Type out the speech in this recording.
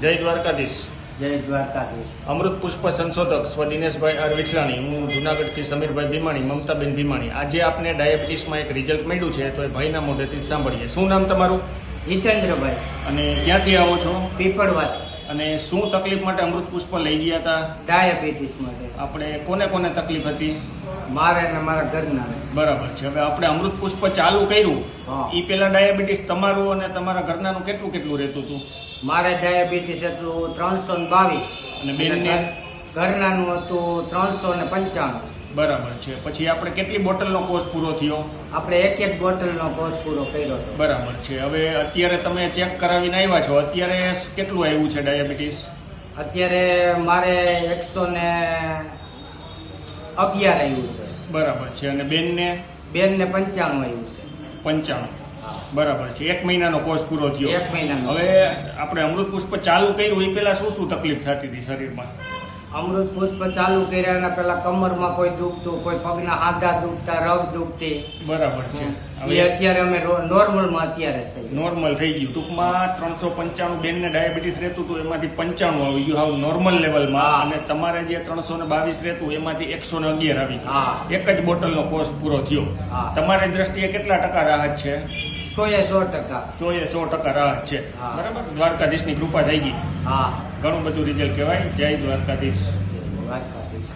જય દ્વારકાધીશ. જય દ્વારકાધીશ. અમૃત પુષ્પ સંશોધક સ્વ દિનેશભાઈ આર વિઠલાણી હું જુનાગઢથી સમીરભાઈ ભીમાણી મમતાબેન ભીમાણી. આજે આપને ડાયાબિટીસમાં એક રિઝલ્ટ મળ્યું છે તો એ ભાઈના મોઢેથી સાંભળીએ. શું નામ તમારું? જીતેન્દ્રભાઈ. અને ક્યાંથી આવો છો? પીપળવાદ અને શું તકલીફ માટે અમૃત પુષ્પ લઈ ગયા હતા? ડાયાબિટીસ માટે. આપણે કોને કોને તકલીફ હતી? મારે ને મારા ઘરના બરાબર છે. હવે આપણે અમૃત પુષ્પ ચાલુ કર્યું. એ પેલા ડાયાબિટીસ તમારું અને તમારા ઘરનાનું કેટલું કેટલું રહેતું હતું? મારે ડાયાબિટીસ હતું ત્રણસો ને બાવીસ. અને બેનને? ઘરનાનું હતું ત્રણસો ને પંચાણું. બરાબર છે. પછી આપણે કેટલી બોટલનો કોર્સ પૂરો થયો? આપણે એક એક બોટલનો કોર્સ પૂરો કર્યો હતો. બરાબર છે. હવે અત્યારે તમે ચેક કરાવીને આવ્યા છો. અત્યારે કેટલું આવ્યું છે ડાયાબિટીસ? અત્યારે મારે એકસો ને અગિયાર આવ્યું છે. બરાબર છે. અને બેનને? બેન ને પંચાણું આવ્યું છે. પંચાણું. બરાબર છે. એક મહિનાનો કોર્સ પૂરો થયો. એક મહિનાનો. હવે આપણે અમૃત પુષ્પ ચાલુ કર્યું એ પેલા શું શું તકલીફ થતી હતી શરીરમાં? અમૃત પુષ્પ ચાલુ કર્યાના પેલા કમરમાં કોઈ દુખતું કોઈ પગના હાથા દુખતા રગ દુખતી. બરાબર છે. એ અત્યારે અમે નોર્મલમાં અત્યારે છે. નોર્મલ થઈ ગયું. ટૂંકમાં ત્રણસો પંચાણું બેનને ડાયાબિટીસ રહેતું હતું એમાંથી પંચાણું આવી ગયું હાવ નોર્મલ લેવલમાં. અને તમારે જે ત્રણસો ને બાવીસ રહેતું એમાંથી એકસો ને અગિયાર આવી ગયું. હા. એક જ બોટલનો કોર્સ પૂરો થયો. હા. તમારી દ્રષ્ટિએ કેટલા ટકા રાહત છે? સો એ સો ટકા. સો એ સો ટકા રાહત છે. બરાબર? દ્વારકાધીશની કૃપા થઈ ગઈ. હા. ઘણું બધું રિઝલ્ટ કહેવાય. જય દ્વારકાધીશ. કરો.